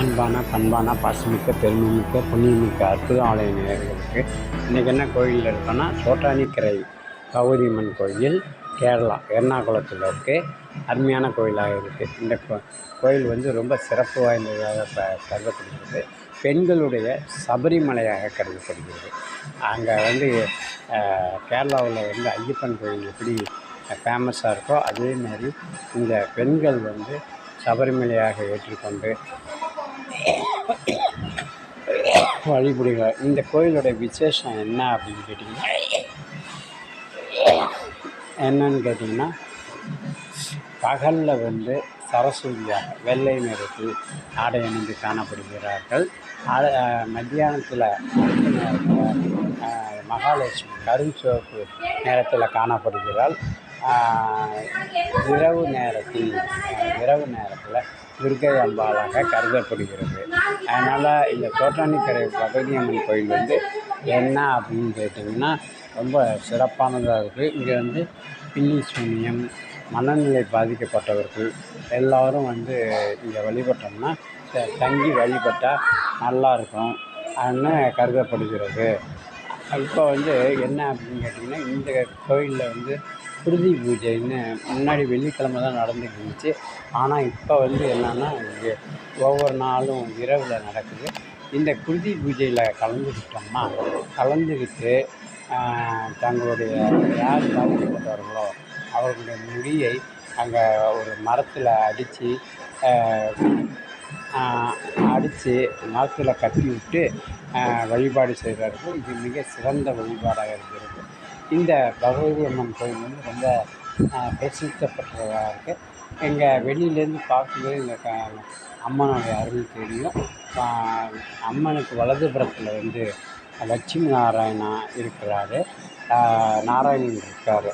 அன்பான பண்பான பாசமிக்க பெருமைமிக்க புண்ணியமிக்க அற்புத ஆலய நேர்களுக்கு இன்றைக்கி என்ன கோயிலில் இருக்கோன்னா சோட்டானிக்கரை பகவதியம்மன் கோயில் கேரளா எர்ணாகுளத்தில் இருக்குது அருமையான கோயிலாக இருக்குது இந்த கோ- கோயில் வந்து ரொம்ப சிறப்பு வாய்ந்ததாக ப கருதப்படுகிறது. பெண்களுடைய சபரிமலையாக கருதப்படுகிறது. அங்கே வந்து கேரளாவில் வந்து ஐயப்பன் கோயில் எப்படி ஃபேமஸாக இருக்கோ அதே மாதிரி இந்த பெண்கள் வந்து சபரிமலையாக ஏற்றுக்கொண்டு வழிபடுங்க. இந்த கோயிலோட விசேஷம் என்ன அப்படின்னு கேட்டிங்கன்னா என்னன்னு கேட்டிங்கன்னா பகலில் வந்து சரஸ்வதியாக வெள்ளை நிறத்தில் ஆடை அணிந்து காணப்படுகிறார்கள். மத்தியானத்தில் மகாலட்சுமி கரும் நேரத்தில் காணப்படுகிறாள். இரவு நேரத்தில் இரவு நேரத்தில் துர்கை அம்பாளாக கருதப்படுகிறது. அதனால் இந்த தோட்டானிக்கரை பகவதியம்மன் கோயில் வந்து என்ன அப்படின்னு கேட்டிங்கன்னா ரொம்ப சிறப்பானதாக இருக்குது இங்கே வந்து பின்னி சூன்யம் மனநிலை பாதிக்கப்பட்டவர்கள் எல்லாரும் வந்து இங்கே வழிபட்டோம்னா த- தங்கி வழிபட்டால் நல்லா இருக்கும். அப்படின்னு கருதப்படுகிறது. இப்போ வந்து என்ன அப்படின்னு கேட்டிங்கன்னா இந்த கோயிலில் வந்து குருதி பூஜைன்னு முன்னாடி வெள்ளிக்கிழமை தான் நடந்துட்டு இருந்துச்சு ஆனால் இப்போ வந்து என்னென்னா இங்கே ஒவ்வொரு நாளும் இரவில் நடக்குது. இந்த குருதி பூஜையில் கலந்துக்கிட்டோம்னா கலந்துக்கிட்டு தங்களுடைய யார் பாதிக்கப்பட்டவர்களோ அவர்களுடைய முடியை அங்கே ஒரு மரத்தில் அடித்து அடித்து மரத்தில் கட்டி விட்டு வழிபாடு செய்கிறார்கள் இது மிக சிறந்த வழிபாடாக இருக்கிறது. இந்த பகவதி அம்மன் கோயில் வந்து ரொம்ப ஆஹ், பிரசித்த பெற்றதாக இருக்குது எங்கள் வெளியிலேருந்து பார்க்கும்போது இந்த க அம்மனுடைய அருள் தெரியும். அம்மனுக்கு அம்மனுக்கு வலதுபுறத்தில் வந்து லட்சுமி நாராயணா இருக்கிறாரு. நாராயணன் இருக்கார்.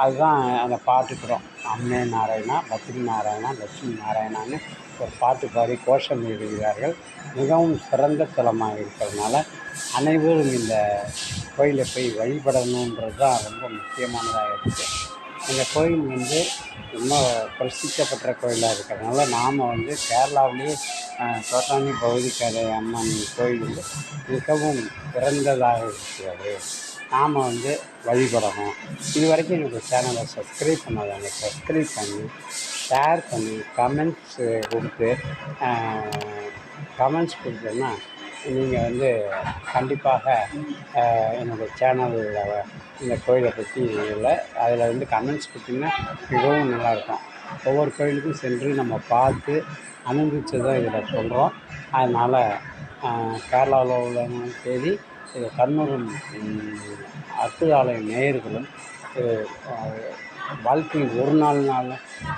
அதுதான் அந்த பாட்டுக்கிறோம் அம்மே நாராயணா பத்ரி நாராயணா லட்சுமி நாராயணான்னு ஒரு பாட்டு பாடி கோஷம் எழுதுகிறார்கள். மிகவும் சிறந்த தலமாக இருக்கிறதுனால அனைவரும் இந்த கோயிலை போய் வழிபடணுன்றது தான் ரொம்ப முக்கியமானதாக இருக்குது இந்த கோயில் வந்து ரொம்ப பிரசித்த பெற்ற கோயிலாக இருக்கிறதுனால நாம் வந்து கேரளாவிலேயே தோட்டாணி பகுதி பகுதிக்கரை அம்மன் கோயில் வந்து மிகவும் சிறந்ததாக இருக்கிறது. நாம் வந்து வழிபடணும் இது வரைக்கும் எனக்கு சேனலை சப்ஸ்கிரைப் பண்ணாதாங்க சப்ஸ்கிரைப் பண்ணி ஷேர் பண்ணி கமெண்ட்ஸ் கொடுத்து கமெண்ட்ஸ் கொடுத்தோன்னா நீங்கள் வந்து கண்டிப்பாக என்னோடய சேனலில் இந்த கோயிலை பற்றி இல்லை அதில் வந்து கமெண்ட்ஸ் கொடுத்தீங்கன்னா மிகவும் நல்லாயிருக்கும் ஒவ்வொரு கோயிலுக்கும் சென்று நம்ம பார்த்து அனுபவிச்சதை இதில் சொல்கிறோம் அதனால் கேரளாவில் உள்ளவங்களும் சரி இது கண்ணூரும் அத்து அற்புத ஆலய நேயர்களும் வாழ்க்கையில் ஒரு நாள் நாள்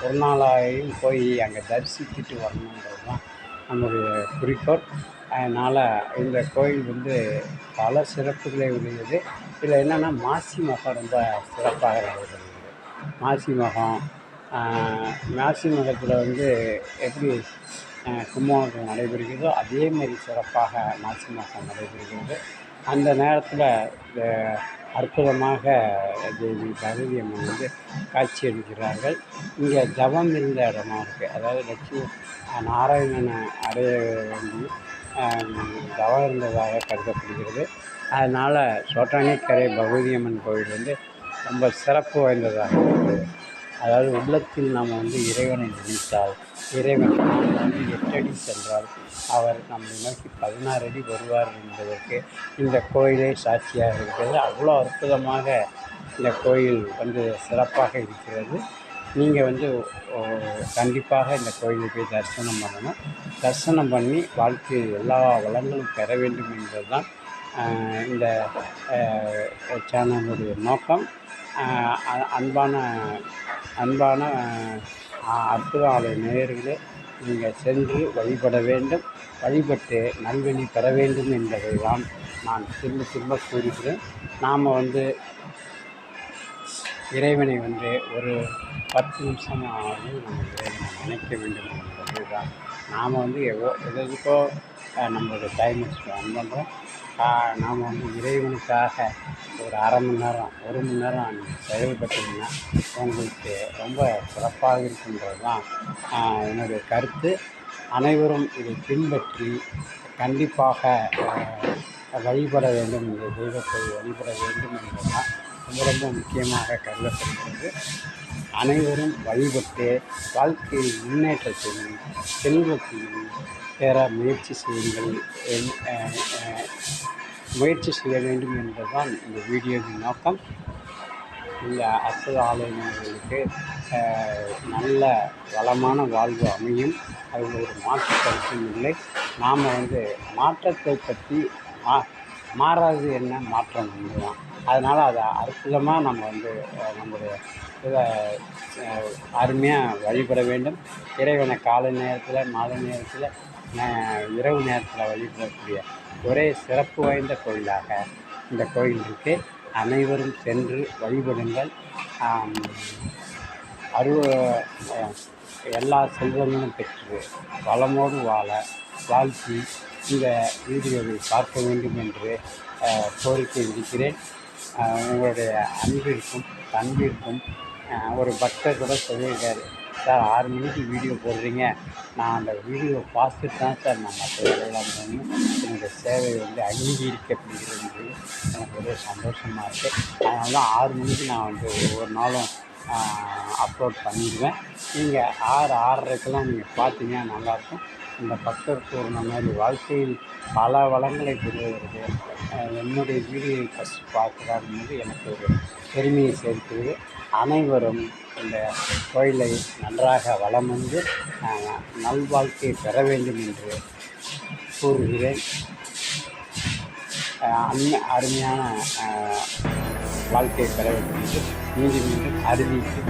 ஒரு நாளாயும் போய் அங்கே தரிசித்துட்டு வரணுன்றது தான் நம்முடைய குறிக்கோள். அதனால் இந்த கோயில் வந்து பல சிறப்புகளை உடையது. இதில் என்னென்னா மாசி மகம் ரொம்ப சிறப்பாக நடைபெறுகிறது மாசி மகம் மாசி மகத்தில் வந்து எப்படி கும்பகோணத்தில் நடைபெறுகிறதோ அதே மாதிரி சிறப்பாக மாசி மகம் நடைபெறுகிறது. அந்த நேரத்தில் இந்த அற்புதமாக தேவி பகவதி அம்மன் வந்து காட்சி அளிக்கிறார்கள். இங்கே ஜபம் இருந்த இடமா இருக்குது அதாவது லட்சுமி நாராயணனை அடைய வேண்டி தவம் இருந்ததாக கருதப்படுகிறது. அதனால் சோட்டானிக்கரை பகவதி அம்மன் கோயில் வந்து ரொம்ப சிறப்பு வாய்ந்ததாக இருக்குது அதாவது உள்ளத்தில் நாம் வந்து இறைவனை நினைத்தால் இறைவன் வந்து எட்டடி சென்றால் அவர் நம்மை நோக்கி பதினாறு அடி வருவார் என்பதற்கு இந்த கோயிலே சாட்சியாக இருக்கிறது. அவ்வளோ அற்புதமாக இந்த கோயில் வந்து சிறப்பாக இருக்கிறது. நீங்கள் வந்து கண்டிப்பாக இந்த கோயிலுக்கு போய் தரிசனம் பண்ணணும். தரிசனம் பண்ணி வாழ்க்கையில் எல்லா வளங்களும் பெற வேண்டும் என்பதுதான் தான் இந்த சேனலுடைய நோக்கம். அன்பான அன்பான அற்புதாலய அற்புத நேயர்களே நீங்கள் சென்று வழிபட வேண்டும். வழிபட்டு நல்வழி பெற வேண்டும் என்பதை தான் நான் திரும்ப திரும்ப கூறுகிறேன். நாம் வந்து இறைவனை வந்து ஒரு பத்து நிமிஷமாவது நம்ம இறைவனை நினைக்க வேண்டும் என்பது தான் நாம் வந்து எவ்வளோ எதுக்கோ நம்மளோட டைம் ஸ்பெண்ட் பண்ணுறோம் நாம் வந்து இறைவனுக்காக ஒரு அரை மணி நேரம் ஒரு மணி நேரம் செயல்பட்டீங்கன்னா உங்களுக்கு ரொம்ப சிறப்பாக இருக்குன்றது தான் என்னுடைய கருத்து. அனைவரும் இதை பின்பற்றி கண்டிப்பாக வழிபட வேண்டும் இந்த தெய்வத்தை வழிபட வேண்டும் என்பதுதான் ரொம்ப ரொம்ப முக்கியமாக கருதப்படுகிறது. அனைவரும் வழிபட்டு வாழ்க்கையில் முன்னேற்றத்தையும் செல்வத்தையும் பெற முயற்சி செய்யுங்கள் முயற்சி செய்ய வேண்டும் என்பதுதான் இந்த வீடியோவின் நோக்கம். இந்த அற்புத ஆலயங்களுக்கு நல்ல வளமான வாழ்வு அமையும். அதில் ஒரு மாற்று கருத்தும் இல்லை. நாம் வந்து மாற்றத்தை பற்றி மா மாறாது என்ன? மாற்றம் ஒன்று தான் அதனால் அதை அற்புதமாக நம்ம வந்து நம்மளுடைய நம்முடைய இதை அருமையாக வழிபட வேண்டும். இறைவனை காலை நேரத்தில் மாலை நேரத்தில் இரவு நேரத்தில் வழிபடக்கூடிய ஒரே சிறப்பு வாய்ந்த கோயிலாக இந்த கோயில் இருக்குது அனைவரும் சென்று வழிபடுங்கள். அரு எல்லா செல்வங்களும் பெற்று வளமோடு வாழ வாழ்த்தி இந்த வீடியோவை பார்க்க வேண்டும் என்று கோரிக்கை விடுக்கிறேன். உங்களுடைய அன்பிற்கும் அன்பிற்கும் ஒரு பக்தர் கூட சொல்லியிருக்காரு சார் ஆறு மணிக்கு வீடியோ போடுறீங்க. நான் அந்த வீடியோ பார்த்துட்டு தான் சார் நான் மற்ற வேலையெல்லாம் பண்ணணும். என்னுடைய சேவை வந்து அங்கீகரிக்கப்படுகிறது எனக்கு ஒரே சந்தோஷமாக இருக்குது அதனால தான் ஆறு மணிக்கு நான் வந்து ஒவ்வொரு நாளும் அப்லோட் பண்ணிடுவேன். நீங்கள் ஆறு ஆறரைக்கெல்லாம் நீங்கள் பார்த்தீங்கன்னா நல்லாயிருக்கும். இந்த பக்தர் கூறின மாதிரி வாழ்க்கையில் பல வளங்களை பெறுவதற்கு என்னுடைய வீடியோவை ஃபஸ்ட் பார்க்கிறார் என்பது எனக்கு ஒரு பெருமையை சேர்க்கிறது. அனைவரும் இந்த கோயிலை நன்றாக வளம் வந்து நல்வாழ்க்கையை பெற வேண்டும் என்று கூறுகிறேன். அஹ், அருமையான வாழ்க்கையை பெற வேண்டும் என்று மீண்டும் மீண்டும் அறிவித்து